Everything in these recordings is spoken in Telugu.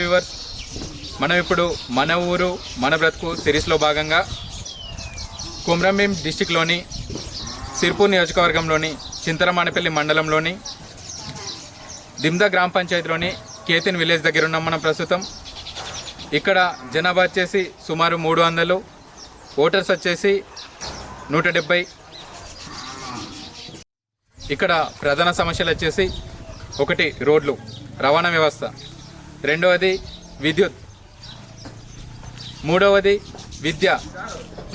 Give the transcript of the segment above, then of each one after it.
వ్యూవర్స్ మనం ఇప్పుడు మన ఊరు మన బ్రతుకు సిరీస్లో భాగంగా కుమ్రంభీం డిస్టిక్లోని సిర్పూర్ నియోజకవర్గంలోని చింతలమానపల్లి మండలంలోని దిమ్దా గ్రామ పంచాయతీలోని కేతిన్ విలేజ్ దగ్గర ఉన్నాం మనం ప్రస్తుతం. ఇక్కడ జనాభా వచ్చేసి సుమారు మూడు వందలు ఓటర్స్ వచ్చేసి నూట డెబ్బై. ఇక్కడ ప్రధాన సమస్యలు వచ్చేసి ఒకటి రోడ్లు రవాణా వ్యవస్థ. రెండవది విద్యుత్. మూడవది విద్య.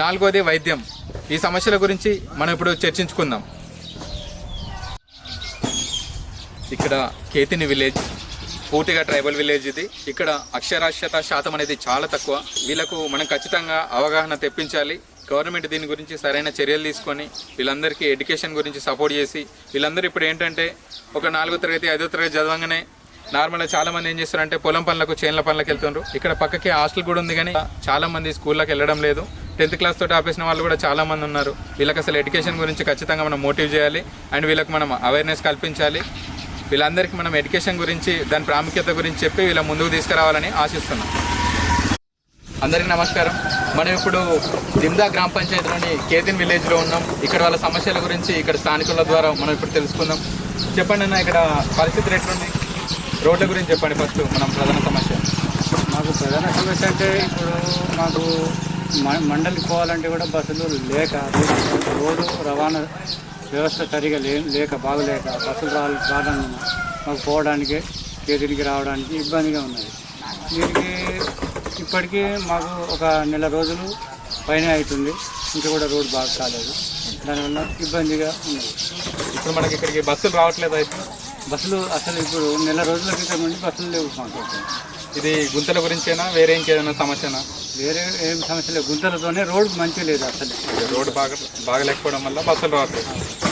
నాలుగవది వైద్యం. ఈ సమస్యల గురించి మనం ఇప్పుడు చర్చించుకుందాం. ఇక్కడ కేతిని విలేజ్ పూర్తిగా ట్రైబల్ విలేజ్ ఇది. ఇక్కడ అక్షరాస్యత శాతం అనేది చాలా తక్కువ. వీళ్ళకు మనం ఖచ్చితంగా అవగాహన తెప్పించాలి. గవర్నమెంట్ దీని గురించి సరైన చర్యలు తీసుకొని వీళ్ళందరికీ ఎడ్యుకేషన్ గురించి సపోర్ట్ చేసి వీళ్ళందరూ ఇప్పుడు ఏంటంటే ఒక నాలుగో తరగతి ఐదో తరగతి చదవంగానే నార్మల్గా చాలా మంది ఏం చేస్తారంటే పొలం పనులకు చేన్ల పనులకు వెళ్తుండ్రు. ఇక్కడ పక్కకి హాస్టల్ కూడా ఉంది కానీ చాలా మంది స్కూళ్ళకి వెళ్ళడం లేదు. టెన్త్ క్లాస్ తోటి ఆపేసిన వాళ్ళు కూడా చాలా మంది ఉన్నారు. వీళ్ళకి అసలు ఎడ్యుకేషన్ గురించి ఖచ్చితంగా మనం మోటివ్ చేయాలి. అండ్ వీళ్ళకి మనం అవేర్నెస్ కల్పించాలి. వీళ్ళందరికీ మనం ఎడ్యుకేషన్ గురించి దాని ప్రాముఖ్యత గురించి చెప్పి వీళ్ళ ముందుకు తీసుకురావాలని ఆశిస్తున్నాం. అందరికీ నమస్కారం. మనం ఇప్పుడు దిమ్దా గ్రామ పంచాయతీలోని కేతిన్ విలేజ్లో ఉన్నాం. ఇక్కడ వాళ్ళ సమస్యల గురించి ఇక్కడ స్థానికుల ద్వారా మనం ఇప్పుడు తెలుసుకుందాం. చెప్పండి అన్న ఇక్కడ పరిస్థితులు ఎట్లుంది రోడ్ల గురించి చెప్పండి ఫస్ట్ మనం ప్రధాన సమస్య. మాకు ప్రధాన సమస్య అంటే ఇప్పుడు మాకు మ- మండలికి పోవాలంటే కూడా బస్సులు లేక రోడ్డు రవాణా వ్యవస్థ సరిగా లే లేక బాగలేక బస్సులు రా రావడం మాకు పోవడానికి కేతిరికి రావడానికి ఇబ్బందిగా ఉన్నది. దీనికి ఇప్పటికీ మాకు ఒక నెల రోజులు పైన అవుతుంది ఇంకా కూడా రోడ్డు బాగా కాలేదు. దానివల్ల ఇబ్బందిగా ఉన్నది ఇప్పుడు మనకి ఇక్కడికి బస్సులు రావట్లేదు అయితే. బస్సులు అసలు ఇప్పుడు నెల రోజుల క్రితం నుండి బస్సులు లేవు మాకు. ఇది గుంతల గురించేనా వేరే ఇంకేదైనా సమస్యనా? వేరే ఏం సమస్య లేదు. గుంతలతోనే రోడ్ మంచిగా లేదు అసలు. రోడ్డు బాగా బాగలేకపోవడం వల్ల బస్సులు రావట్లేదు.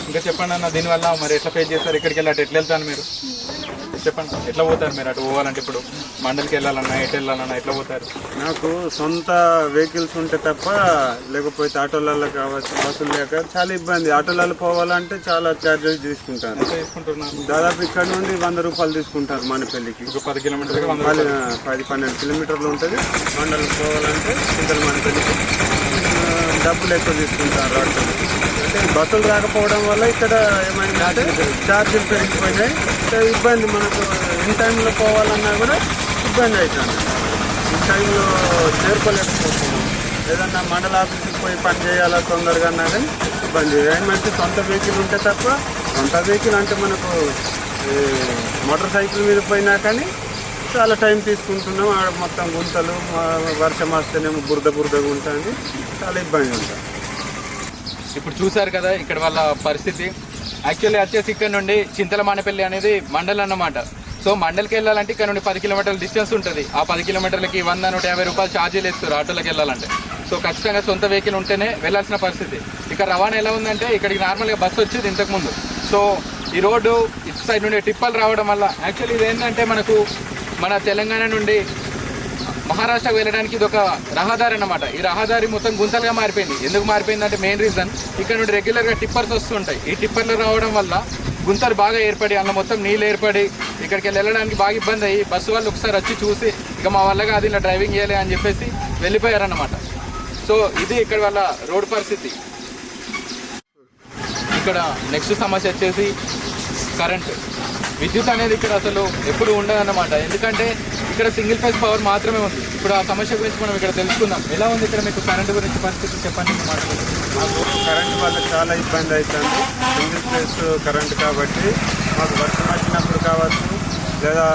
ఇంకా చెప్పండి అన్న దీనివల్ల మరి ఎట్లా ఫేస్ చేస్తారు? ఇక్కడికి వెళ్ళి అటు ఎట్లా వెళ్తాను మీరు? చెప్పండి ఎట్లా పోతారు మీరు అటు పోవాలంటే ఇప్పుడు? మండలికి వెళ్ళాలన్నా ఎటు వెళ్ళాలన్నా ఎట్లా పోతారు? నాకు సొంత వెహికల్స్ ఉంటే తప్ప లేకపోతే ఆటోలలో కావచ్చు బస్సులు లేక చాలా ఇబ్బంది. ఆటోలలో పోవాలంటే చాలా ఛార్జెస్ తీసుకుంటారు. తీసుకుంటున్నారు? దాదాపు ఇక్కడ నుండి వంద రూపాయలు తీసుకుంటారు మనపల్లికి ఒక పది ఆ, పది పన్నెండు కిలోమీటర్లు ఉంటుంది. మండలం పోవాలంటే చింతల మనపల్లికి ఆ, డబ్బులు ఎక్కువ తీసుకుంటారు ఆటోలు. బస్సులు రాకపోవడం వల్ల ఇక్కడ ఏమైందంటే ఛార్జీలు పెరిగిపోయినాయి. ఇబ్బంది మనకు ఇన్ టైంలో పోవాలన్నా కూడా ఇబ్బంది అవుతుంది. ఇన్ టైంలో చేరుకోలేకపోతున్నాం. ఏదన్నా మండల ఆఫీస్కి పోయి పని చేయాలా తొందరగా అన్నా కానీ ఇబ్బంది. ఏమంటే సొంత వెహికల్ ఉంటే తప్ప సొంత వెహికల్ అంటే మనకు మోటార్ సైకిల్ మీద పోయినా కానీ చాలా టైం తీసుకుంటున్నాం. ఆడ మొత్తం గుంతలు వర్షం వస్తేనేమో బురద బురదగా ఉంటుంది. చాలా ఇబ్బంది ఉంటుంది. ఇప్పుడు చూసారు కదా ఇక్కడ వాళ్ళ పరిస్థితి. యాక్చువల్లీ వచ్చేసి ఇక్కడ నుండి చింతలమానపల్లి అనేది మండల్ అన్నమాట. సో మండలికి వెళ్ళాలంటే ఇక్కడ నుండి పది కిలోమీటర్ల డిస్టెన్స్ ఉంటుంది. ఆ పది కిలోమీటర్లకి వంద నూట యాభై రూపాయలు ఛార్జీలు ఇస్తారు ఆటోలకు వెళ్ళాలంటే. సో ఖచ్చితంగా సొంత వెహికల్ ఉంటేనే వెళ్ళాల్సిన పరిస్థితి. ఇక్కడ రవాణా ఎలా ఉందంటే ఇక్కడికి నార్మల్గా బస్సు వచ్చేది ఇంతకుముందు సో ఈ రోడ్డు ఇటు సైడ్ నుండి టిప్పలు రావడం వల్ల యాక్చువల్లీ ఇది ఏంటంటే మనకు మన తెలంగాణ నుండి మహారాష్ట్రకు వెళ్ళడానికి ఇది ఒక రహదారి అన్నమాట. ఈ రహదారి మొత్తం గుంతలుగా మారిపోయింది. ఎందుకు మారిపోయింది అంటే మెయిన్ రీజన్ ఇక్కడ నుండి రెగ్యులర్గా టిప్పర్స్ వస్తుంటాయి. ఈ టిప్పర్లు రావడం వల్ల గుంతలు బాగా ఏర్పడి అందులో మొత్తం నీళ్ళు ఏర్పడి ఇక్కడికి వెళ్ళడానికి బాగా ఇబ్బంది అయ్యి బస్సు వాళ్ళు ఒకసారి వచ్చి చూసి ఇక మా వల్లగా అది ఇలా డ్రైవింగ్ చేయలే అని చెప్పేసి వెళ్ళిపోయారన్నమాట. సో ఇది ఇక్కడ వాళ్ళ రోడ్ పరిస్థితి. ఇక్కడ నెక్స్ట్ సమస్య వచ్చేసి కరెంట్. విద్యుత్ అనేది ఇక్కడ అసలు ఎప్పుడు ఉండదన్నమాట. ఎందుకంటే ఇక్కడ సింగిల్ ఫేజ్ పవర్ మాత్రమే ఉంది. ఇప్పుడు ఆ సమస్య గురించి మనం ఇక్కడ తెలుసుకుందాం. ఎలా ఉంది ఇక్కడ మీకు కరెంట్ గురించి పరిస్థితి చెప్పండి మాకు కరెంట్ వల్ల చాలా ఇబ్బంది అవుతుంది సింగిల్ ఫేజ్ కరెంట్ కాబట్టి మాకు వర్షం వచ్చినప్పుడు కావచ్చు లేదా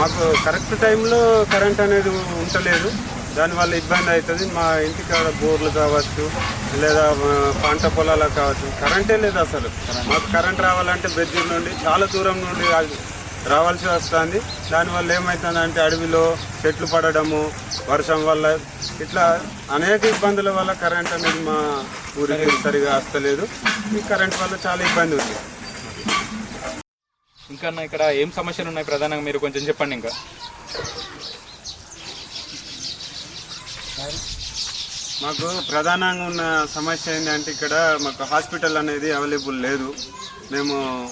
మాకు కరెక్ట్ టైంలో కరెంట్ అనేది ఉండలేదు. దానివల్ల ఇబ్బంది అవుతుంది. మా ఇంటికాడ బోర్లు కావచ్చు లేదా పంట పొలాలు కావచ్చు కరెంటే లేదు అసలు. మాకు కరెంట్ రావాలంటే బెడ్జూర్ నుండి చాలా దూరం నుండి రావాల్సి వస్తుంది. దానివల్ల ఏమవుతుందంటే అడవిలో చెట్లు పడడము వర్షం వల్ల ఇట్లా అనేక ఇబ్బందుల వల్ల కరెంట్ అనేది మా ఊరికి సరిగా వస్తలేదు. ఈ కరెంట్ వల్ల చాలా ఇబ్బంది ఉంది. ఇంకా ఇక్కడ ఏం సమస్యలు ఉన్నాయి ప్రధానంగా? మీరు కొంచెం చెప్పండి ఇంకా. మాకు ప్రధానంగా ఉన్న సమస్య ఏంటంటే ఇక్కడ మాకు హాస్పిటల్ అనేది అవైలబుల్ లేదు. మేము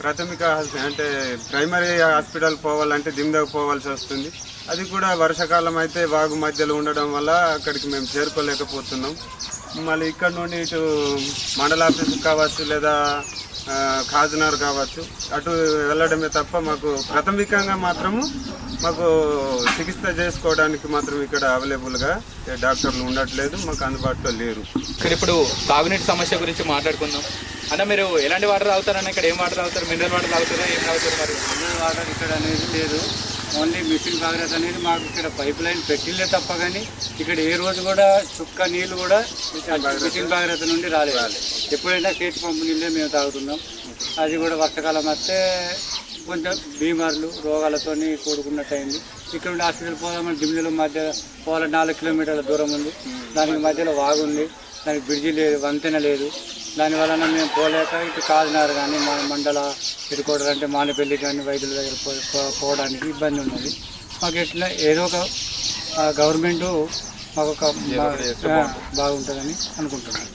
ప్రాథమిక హాస్ప- అంటే ప్రైమరీ హాస్పిటల్ పోవాలంటే దిమ్దకు పోవాల్సి వస్తుంది. అది కూడా వర్షాకాలం అయితే వాగు మధ్యలో ఉండడం వల్ల అక్కడికి మేము చేరుకోలేకపోతున్నాం. మళ్ళీ ఇక్కడ నుండి ఇటు మండల ఆఫీస్కి కావచ్చు లేదా ఆ, ఖాజనార్ కావచ్చు. అటు వెళ్ళడమే తప్ప మాకు ప్రాథమికంగా మాత్రము మాకు చికిత్స చేసుకోవడానికి మాత్రం ఇక్కడ అవైలబుల్గా డాక్టర్లు ఉండట్లేదు మాకు అందుబాటులో లేరు. ఇక్కడ ఇప్పుడు తాగునీటి సమస్య గురించి మాట్లాడుకుందాం. అన్న మీరు ఎలాంటి వాటర్ తాగుతారన్న ఇక్కడ ఏం వాటర్ తాగుతారు మినరల్ వాటర్ తాగుతారా ఏం తాగుతారు మరి? మినరల్ వాటర్ ఇక్కడ అనేది లేదు. ఓన్లీ మిషన్ భాగీరథ అనేది మాకు ఇక్కడ పైప్ లైన్ పెట్టిందే తప్ప కానీ ఇక్కడ ఏ రోజు కూడా చుక్క నీళ్ళు కూడా మిషన్ భాగీరథ నుండి రాలేదు. ఎప్పుడైనా చేతి పంపు నీళ్ళే మేము తాగుతున్నాం. అది కూడా వర్షకాలం వస్తే కొంచెం బీమార్లు రోగాలతో కూడుకున్నట్టయింది ఇక్కడ ఉండి హాస్పిటల్ పోదామని దిమ్మిల మధ్య పోవాలంటే నాలుగు కిలోమీటర్ల దూరం ఉంది. దానికి మధ్యలో వాగుంది దానికి బ్రిడ్జి లేదు వంతెన లేదు. దాని వలన మేము పోలేక ఇటు కాకినాడ కానీ మా మండల ఇటు కూడా అంటే మానపల్లి కానీ వైద్యుల దగ్గర పోవడానికి ఇబ్బంది ఉన్నది. మాకు ఇట్లా ఏదో ఒక గవర్నమెంట్ మాకు ఒక బాగుంటుందని అనుకుంటున్నాను.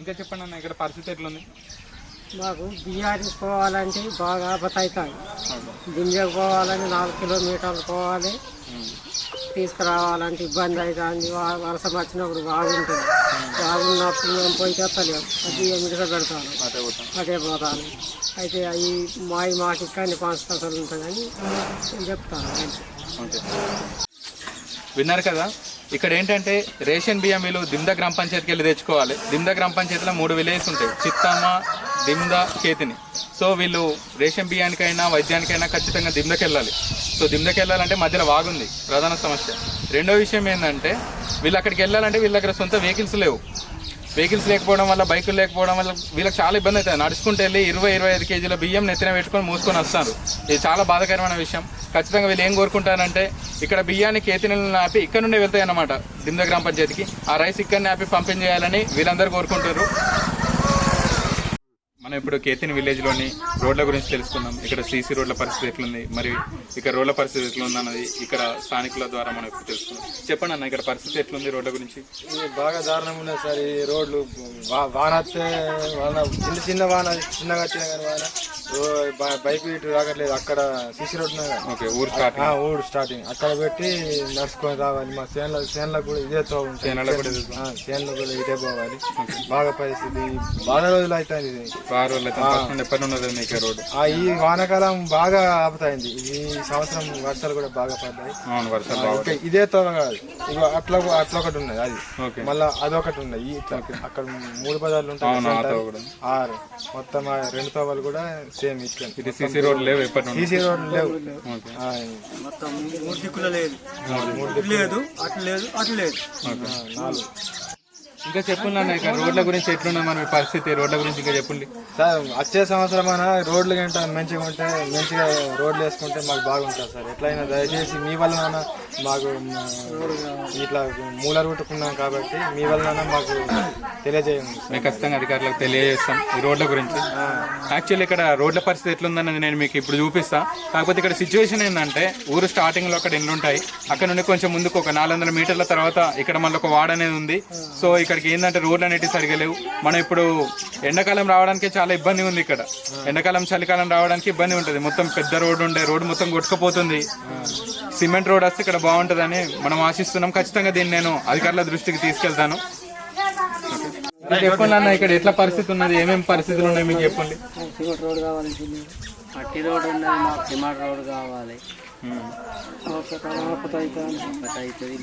ఇంకా చెప్పండి అన్న ఇక్కడ పరిస్థితి ఎట్లుంది? మాకు బియ్యానికి పోవాలంటే బాగా ఆపత అవుతాయి గింజకు పోవాలని నాలుగు కిలోమీటర్లు పోవాలి. తీసుకురావాలంటే ఇబ్బంది అవుతుంది వర్షం వచ్చినప్పుడు బాగుంటుంది. బాగున్నప్పుడు మేము పోయి చెప్పలేము బియ్యం ఇటుక పెడతాను. అదే పోతాం. అదే పోతాను. అయితే అవి మాయి మాకు ఇక్కడ పంచతలు ఉంటుందని నేను చెప్తాను విన్నారు కదా? ఇక్కడ ఏంటంటే రేషన్ బియ్యం వీళ్ళు దిమ్ద గ్రామ పంచాయతీకి వెళ్ళి తెచ్చుకోవాలి. దిమ్ద గ్రామ పంచాయతీలో మూడు విలేజెస్ ఉంటాయి. చిత్తామ దిమ్ద కేతిని సో వీళ్ళు రేషన్ బియ్యానికైనా వైద్యానికైనా ఖచ్చితంగా దిమ్దకి వెళ్ళాలి సో దిమ్దకి వెళ్ళాలంటే మధ్యలో వాగుంది. ప్రధాన సమస్య. రెండో విషయం ఏంటంటే వీళ్ళు అక్కడికి వెళ్ళాలంటే వీళ్ళ దగ్గర సొంత వెహికల్స్ లేవు. వెహికల్స్ లేకపోవడం వల్ల బైకులు లేకపోవడం వల్ల వీళ్ళకి చాలా ఇబ్బంది అవుతుంది. నడుచుకుంటూ వెళ్ళి ఇరవై ఇరవై ఐదు కేజీల బియ్యం నెత్తిన పెట్టుకొని మూసుకొని వస్తారు. ఇది చాలా బాధాకరమైన విషయం. ఖచ్చితంగా వీళ్ళు ఏం కోరుకుంటారంటే ఇక్కడ బియ్యానికి కేతినీళ్ళు ఆపి ఇక్కడ నుండి వెళ్తాయి అన్నమాట దిమ్ద గ్రామ పంచాయతీకి. ఆ రైస్ ఇక్కడనే ఆపి పంపించేయాలని వీళ్ళందరూ కోరుకుంటారు. మనం ఇప్పుడు కేతిని విలేజ్లోని రోడ్ల గురించి తెలుసుకుందాం. ఇక్కడ సీసీ రోడ్ల పరిస్థితి ఎట్లుంది? మరి ఇక్కడ రోడ్ల పరిస్థితి ఎట్లుంది అన్నది ఇక్కడ స్థానికుల ద్వారా మనం ఇప్పుడు తెలుసుకుందాం. చెప్పండి అన్న ఇక్కడ పరిస్థితి ఎట్లుంది రోడ్ల గురించి? బాగా దారుణంగా ఉన్నది సార్. ఈ రోడ్లు వాన వాన చిన్న చిన్న వాన చిన్నగా వచ్చినా కానీ వాన బైక్ ఇటు రాగట్లేదు అక్కడ సిసి రోడ్. ఓకే ఊరు స్టార్ట్ ఊరు స్టార్టింగ్ అక్కడ పెట్టి నడుచుకొని రావాలి. మా చేనుల చేనులకు కూడా ఇదే తో చేనులకు కూడా ఇదే ఆ, చేనులకు కూడా ఇదే పోవాలి బాగా పరిస్థితి. బాగా రోజులు అవుతుంది ఇది. నుండి ఎప్పటి ఉన్నది మీకు రోడ్డు. ఆ ఈ వానాకాలం బాగా ఆపుతాయింది. ఈ సంవత్సరం వర్షాలు కూడా బాగా పడ్డాయి. అవును వర్షాలు ఇంకా ఇదే కాదు. ఇగో అట్లా అట్లా ఒకటి ఉన్నది అది. ఓకే. మళ్ళా అదొకటి ఉన్నాయి ఈ ఇట్లా అక్కడ మూడు పదాలు ఉంటాయి. ఆరు. మొత్తం రెండు తోవలు కూడా సేమ్ ఇట్లా ఇది సీసీ రోడ్ లేవు ఎప్పటి నుండి? సీసీ రోడ్లు లేవు. మొత్తం మూడు దిక్కులు లేదు. లేదు అటు లేదు అటు లేదు. నాలుగు. ఇంకా చెప్పున్నా ఇక్కడ రోడ్ల గురించి ఎట్లున్నది మరి మీ పరిస్థితి రోడ్ల గురించి ఇంకా చెప్పండి. సార్ వచ్చే సంవత్సరం అయినా రోడ్లు గంట మంచిగా ఉంటే మంచిగా రోడ్లు వేసుకుంటే మాకు బాగుంటుంది సార్. ఎట్లయినా దయచేసి మీ వలన మాకు ఇట్లా మూల రూటుకున్నాం కాబట్టి మీ వలన మాకు తెలియజేయండి మేము ఖచ్చితంగా అధికారులకు తెలియజేస్తాం ఈ రోడ్ల గురించి. యాక్చువల్లీ ఇక్కడ రోడ్ల పరిస్థితి ఎట్లుందన్నది నేను మీకు ఇప్పుడు చూపిస్తా. కాకపోతే ఇక్కడ సిచ్యువేషన్ ఏంటంటే ఊరు స్టార్టింగ్లో అక్కడ ఇల్లు ఉంటాయి అక్కడ నుండి కొంచెం ముందుకు ఒక నాలుగు వందల మీటర్ల తర్వాత ఇక్కడ మళ్ళీ ఒక వాడ అనేది ఉంది. సో ఇక్కడికి ఏంటంటే రోడ్లు అనేటివి సరిగా లేవు. మనం ఇప్పుడు ఎండాకాలం రావడానికి చాలా ఇబ్బంది ఉంది ఇక్కడ. ఎండాకాలం చలికాలం రావడానికి ఇబ్బంది ఉంటుంది. మొత్తం పెద్ద రోడ్డు ఉండే రోడ్డు మొత్తం కొట్టుకుపోతుంది. సిమెంట్ రోడ్ వస్తే ఇక్కడ బాగుంటుందని మనం ఆశిస్తున్నాం. ఖచ్చితంగా దీన్ని నేను అధికారుల దృష్టికి తీసుకెళ్తాను. చెప్పండి అన్న ఇక్కడ ఎట్లా పరిస్థితి ఉన్నది? ఏమేమి పరిస్థితులు ఉన్నాయి? మీకు చెప్పండి. రోడ్ కావాలి మట్టి రోడ్ ఉన్నది మాకు సిమెంట్ రోడ్ కావాలి.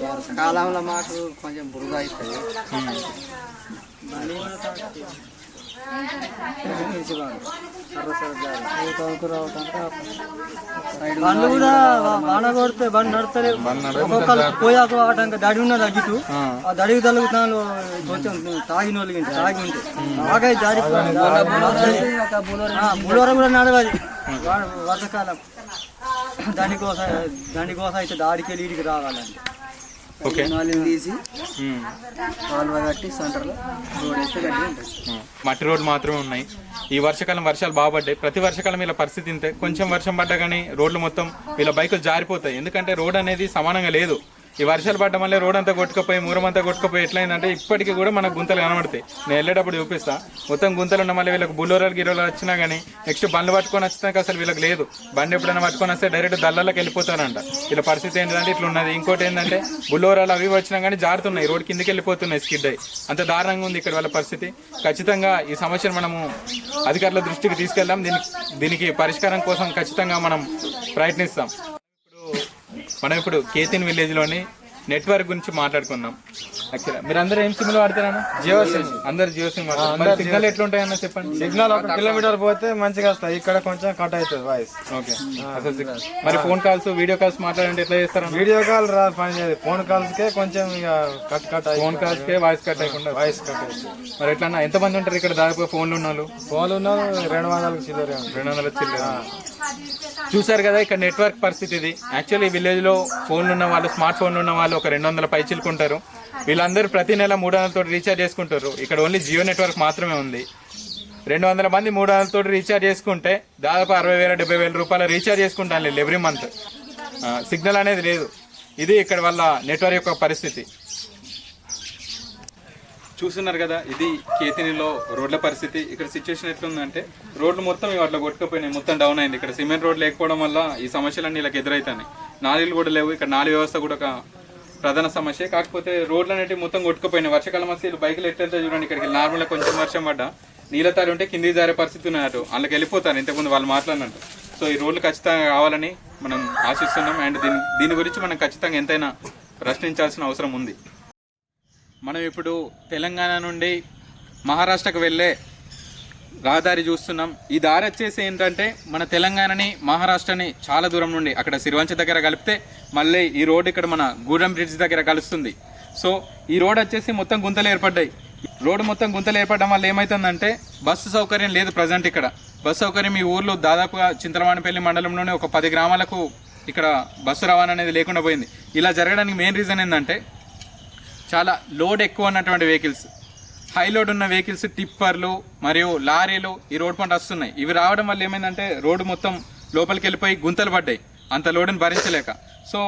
వర్షకాలంలో మాకు కొంచెం బురద అవుతుంది బండ్లు కూడా వాన కొడితే బండి నడతలేవు ఒక్కొక్కరు పోయాక ఆటంక దడి ఉన్నది అగ్గిటు ఆ. దడికి తలుగుతాను కొంచెం తాగిన వాళ్ళకి ఇంత తాగి ఉంటే. తాగై జారిపోయింది బులోరం కూడా నడవాలి. వర్షకాలం. దానికోసం దానికోసం అయితే దాడికి వెళ్ళి ఇడికి రావాలండి. ఓకే. తీసి ఉమ్. కాలువ కట్టి సెంటర్లో రోడ్ వేస్తే గడ్డి ఉంటుంది. ఉమ్. మట్టి రోడ్లు మాత్రమే ఉన్నాయి. ఈ వర్షాకాలం వర్షాలు బాగుపడ్డాయి ప్రతి వర్షాకాలం వీళ్ళ పరిస్థితి ఇంతే. కొంచెం వర్షం పడ్డా కానీ రోడ్లు మొత్తం వీళ్ళ బైకులు జారిపోతాయి. ఎందుకంటే రోడ్ అనేది సమానంగా లేదు. ఈ వర్షాలు పడ్డం వల్ల రోడ్ అంతా కొట్టుకుపోయి మూరం అంతా కొట్టుకుపోయి ఎట్లయిందంటే ఇప్పటికీ కూడా మనకు గుంతలు కనబడతాయి. నేను వెళ్ళేటప్పుడు చూపిస్తా. మొత్తం గుంతలు ఉన్న మళ్ళీ వీళ్ళకి బుల్లోరాలు గిరోలు వచ్చినా కానీ నెక్స్ట్ బండ్లు పట్టుకొని వచ్చినాక అసలు వీళ్ళకి లేదు. బండి ఎప్పుడైనా పట్టుకొని వస్తే డైరెక్ట్ దళ్ళకి వెళ్ళిపోతారంట. వీళ్ళ పరిస్థితి ఏంటంటే ఇట్లా ఉన్నది. ఇంకోటి ఏంటంటే బుల్లోరాలు అవి వచ్చినా కానీ జారుతున్నాయి. రోడ్ కిందకి వెళ్ళిపోతున్నాయి స్కిడ్ అయ్యి అంత దారుణంగా ఉంది ఇక్కడ వాళ్ళ పరిస్థితి. ఖచ్చితంగా ఈ సమస్యను మనము అధికారుల దృష్టికి తీసుకెళ్దాం. దీనికి దీనికి పరిష్కారం కోసం ఖచ్చితంగా మనం ప్రయత్నిస్తాం. మనం ఇప్పుడు కేతిన్ విలేజ్లోని నెట్వర్క్ గురించి మాట్లాడుకుందాం. యాక్చువల్గా మీరు అందరూ ఏం సిమ్ వాడతారన్న జియో సిమ్ అందరు జియో సిమ్ వాడతారు సిగ్నల్ ఎట్లుంటాయన్న చెప్పండి. సిగ్నల్ ఒక కిలోమీటర్ పోతే మంచిగా వస్తాయి. ఇక్కడ కొంచెం కట్ అవుతుంది వాయిస్. ఓకే అసలు మరి ఫోన్ కాల్స్ వీడియో కాల్స్ మాట్లాడంటే ఎట్లా చేస్తారన్న? వీడియో కాల్ రా పని చేయదు ఫోన్ కాల్స్ కే కొంచెం ఇక కట్ కట్ ఫోన్ కాల్స్ కే వాయిస్ కట్ అయ్యకుండా వాయిస్ కట్ అవుతుంది మరి ఎట్లా అన్న ఎంతమంది ఉంటారు ఇక్కడ దాదాపు ఫోన్లు ఉన్న వాళ్ళు? ఫోన్లు ఉన్నారు రెండు వందలకు చిల్లరే. రెండు వందల చిల్లర. చూసారు కదా ఇక్కడ నెట్వర్క్ పరిస్థితి ఇది. యాక్చువల్లీ విలేజ్లో ఫోన్లు ఉన్న వాళ్ళు స్మార్ట్ ఫోన్లు ఉన్న వాళ్ళు ఒక రెండు వందల పైచిలుకుంటారు వీళ్ళందరూ ప్రతి నెల మూడు వందలతో రీఛార్జ్ చేసుకుంటారు. ఇక్కడ ఓన్లీ జియో నెట్వర్క్ మాత్రమే ఉంది. రెండు వందల మంది మూడు వందలతో రీఛార్జ్ చేసుకుంటే దాదాపు అరవై వేల డెబ్బై వేల రూపాయల రీఛార్జ్ చేసుకుంటాను లేదు ఎవ్రీ మంత్ సిగ్నల్ అనేది లేదు. ఇది ఇక్కడ వాళ్ళ నెట్వర్క్ యొక్క పరిస్థితి. చూస్తున్నారు కదా ఇది కేతినిలో రోడ్ల పరిస్థితి. ఇక్కడ సిచ్యువేషన్ ఎట్లుందంటే రోడ్లు మొత్తం ఇవి అట్లా కొట్టుకుపోయినాయి. మొత్తం డౌన్ అయింది. ఇక్కడ సిమెంట్ రోడ్ లేకపోవడం వల్ల ఈ సమస్యలన్నీ ఇలా ఎదురవుతాయి నాలీలు కూడా లేవు. ఇక్కడ నాలుగు వ్యవస్థ కూడా ఒక ప్రధాన సమస్య. కాకపోతే రోడ్లు అనేవి మొత్తం కొట్టుకుపోయినాయి. వర్షాకాలం వస్తే వీళ్ళు బైకులు ఎట్లయితే చూడండి ఇక్కడికి నార్మల్గా కొంచెం వర్షం పడ్డా నీళ్ళతారు ఉంటే కింది జారే పరిస్థితి ఉన్నట్టు వాళ్ళకి వెళ్ళిపోతారు. ఇంతకుముందు వాళ్ళు మాట్లాడినట్టు. సో ఈ రోడ్లు ఖచ్చితంగా కావాలని మనం ఆశిస్తున్నాం. అండ్ దీని దీని గురించి మనం ఖచ్చితంగా ఎంతైనా ప్రశ్నించాల్సిన అవసరం ఉంది. మనం ఇప్పుడు తెలంగాణ నుండి మహారాష్ట్రకు వెళ్ళే రహదారి చూస్తున్నాం. ఈ దారి వచ్చేసి ఏంటంటే మన తెలంగాణని మహారాష్ట్రని చాలా దూరం నుండి అక్కడ సిరివంచ దగ్గర కలిపితే మళ్ళీ ఈ రోడ్ ఇక్కడ మన గూడెం బ్రిడ్జ్ దగ్గర కలుస్తుంది. సో ఈ రోడ్ వచ్చేసి మొత్తం గుంతలు ఏర్పడ్డాయి. రోడ్డు మొత్తం గుంతలు ఏర్పడడం వల్ల ఏమవుతుందంటే బస్సు సౌకర్యం లేదు ప్రజెంట్ ఇక్కడ. బస్సు సౌకర్యం ఈ ఊర్లో దాదాపుగా చింతలవాణిపల్లి మండలంలోనే ఒక పది గ్రామాలకు ఇక్కడ బస్సు రవాణా అనేది లేకుండా పోయింది. ఇలా జరగడానికి మెయిన్ రీజన్ ఏంటంటే చాలా లోడ్ ఎక్కువ ఉన్నటువంటి వెహికల్స్. హై లోడ్ ఉన్న వెహికల్స్ టిప్పర్లు మరియు లారీలు ఈ రోడ్ పంట వస్తున్నాయి. ఇవి రావడం వల్ల ఏమైందంటే రోడ్డు మొత్తం లోపలికి వెళ్ళిపోయి గుంతలు పడ్డాయి. అంత లోడుని భరించలేక. సో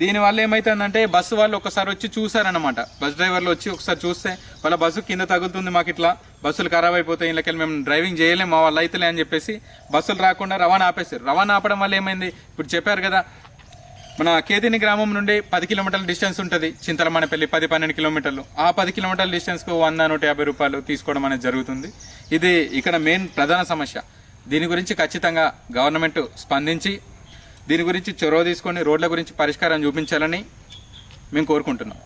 దీనివల్ల ఏమవుతుందంటే బస్సు వాళ్ళు ఒకసారి వచ్చి చూసారనమాట బస్ డ్రైవర్లు వచ్చి ఒకసారి చూస్తే వాళ్ళ బస్సు కింద తగులుతుంది మాకు ఇట్లా. బస్సులు ఖరాబ్ అయిపోతాయి ఇళ్ళకెళ్ళి మేము డ్రైవింగ్ చేయలేము మా వాళ్ళు అయితేలే అని చెప్పేసి బస్సులు రాకుండా రవాణా ఆపేశారు. రవాణా ఆపడం వల్ల ఏమైంది? ఇప్పుడు చెప్పారు కదా మన కేతిని గ్రామం నుండి పది కిలోమీటర్ల డిస్టెన్స్ ఉంటుంది చింతలమణపల్లి పది పన్నెండు కిలోమీటర్లు. ఆ పది కిలోమీటర్ల డిస్టెన్స్కు వంద నూట యాభై రూపాయలు తీసుకోవడం అనేది జరుగుతుంది. ఇది ఇక్కడ మెయిన్ ప్రధాన సమస్య. దీని గురించి ఖచ్చితంగా గవర్నమెంట్ స్పందించి దీని గురించి చొరవ తీసుకొని రోడ్ల గురించి పరిష్కారం చూపించాలని మేము కోరుకుంటున్నాం.